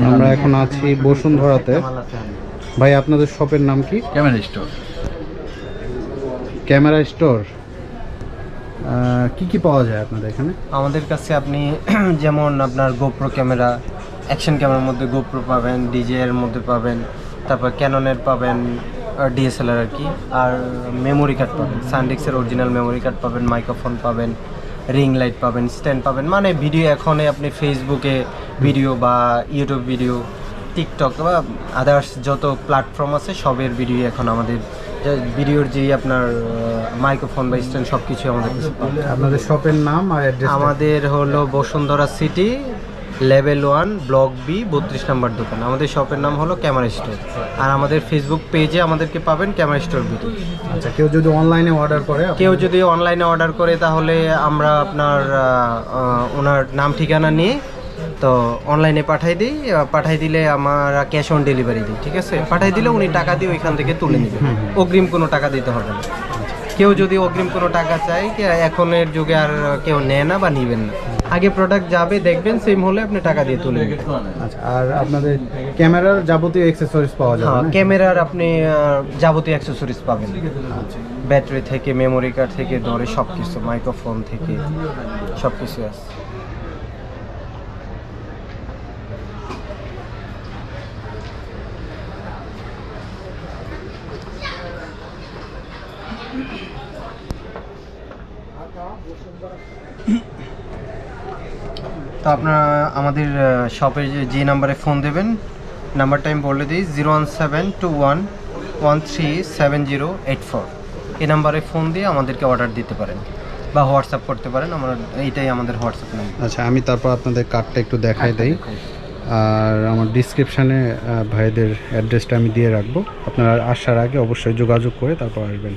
আমরা এখন আছি বসুন্ধরাতে। ভাই আপনাদের শপের নাম কি? Camera store. Camera store. কি কি পাওয়া যায় আপনাদের এখানে? আমাদের কাছে আপনি যেমন আপনার গোপ্রো ক্যামেরা অ্যাকশন ক্যামেরার মধ্যে গোপ্রো পাবেন ডিজে এর মধ্যে পাবেন তারপর ক্যাননের পাবেন ডিএসএলআর আর কি আর মেমোরি কার্ড পাবেন সানডিক্সের অরিজিনাল মেমোরি কার্ড পাবেন মাইক্রোফোন পাবেন রিং লাইট পাবেন স্ট্যান্ড পাবেন। মানে ভিডিও এখন আপনি ফেসবুকে ভিডিও বা ইউটিউব ভিডিও টিকটক বা আদার্স যত প্ল্যাটফর্ম আছে সবের ভিডিও এখন আমাদের ভিডিওর যেই আপনার মাইক্রোফোন বা স্ট্যান্ড সব কিছু আমাদের কাছে আপনাদের শপের নাম আর আমাদের হলো Bashundhara city level one block B বত্রিশ নাম্বার দোকান। আমাদের শপের নাম হলো ক্যামেরা স্টোর আর আমাদের ফেসবুক পেজে আমাদেরকে পাবেন ক্যামেরা স্টোর ভিডিও আচ্ছা কেউ যদি অনলাইনে অর্ডার করে কেউ যদি অনলাইনে অর্ডার করে তাহলে আমরা আপনার আহ, ওনার নাম ঠিকানা নিয়ে তো অনলাইনে পাঠাই দিই। পাঠাই দিলে আমরা ক্যাশ অন ডেলিভারি দিই ঠিক আছে? পাঠাই দিলে উনি টাকা দিয়ে ওইখান থেকে তুলে নেবেন অগ্রিম কোনো টাকা দিতে হবে না। কেউ যদি অগ্রিম কোনো টাকা চায় কে- এখনের যুগে আর কেউ নেয় না বা নিবেন না। আগে প্রোডাক্ট যাবে দেখবেন সেম হলে আপনি টাকা দিয়ে তুলে আচ্ছা আর আপনাদের ক্যামেরার যাবতীয় অ্যাক্সেসরিজ পাওয়া যাবে হ্যাঁ ক্যামেরার আপনি যাবতীয় অ্যাক্সেসরিজ পাবেন। ব্যাটারি থেকে মেমোরি কার্ড থেকে ধরে সব কিছু মাইক্রোফোন থেকে সব কিছু আছে। তো আপনারা আমাদের শপে যে নাম্বারে ফোন দেবেন নাম্বারটা আমি বলে দিই zero one seven two one one three seven zero eight four এই নাম্বারে ফোন দিয়ে আমাদেরকে অর্ডার দিতে পারেন বা হোয়াটসঅ্যাপ করতে পারেন। আমরা এইটাই আমাদের হোয়াটসঅ্যাপ নাম্বার আচ্ছা আমি তারপর আপনাদের কার্ডটা একটু দেখাই দেই। আর আমার ডিসক্রিপশানে ভাইদের অ্যাড্রেসটা আমি দিয়ে রাখব। আপনারা আসার আগে অবশ্যই যোগাযোগ করে তারপর আসবেন।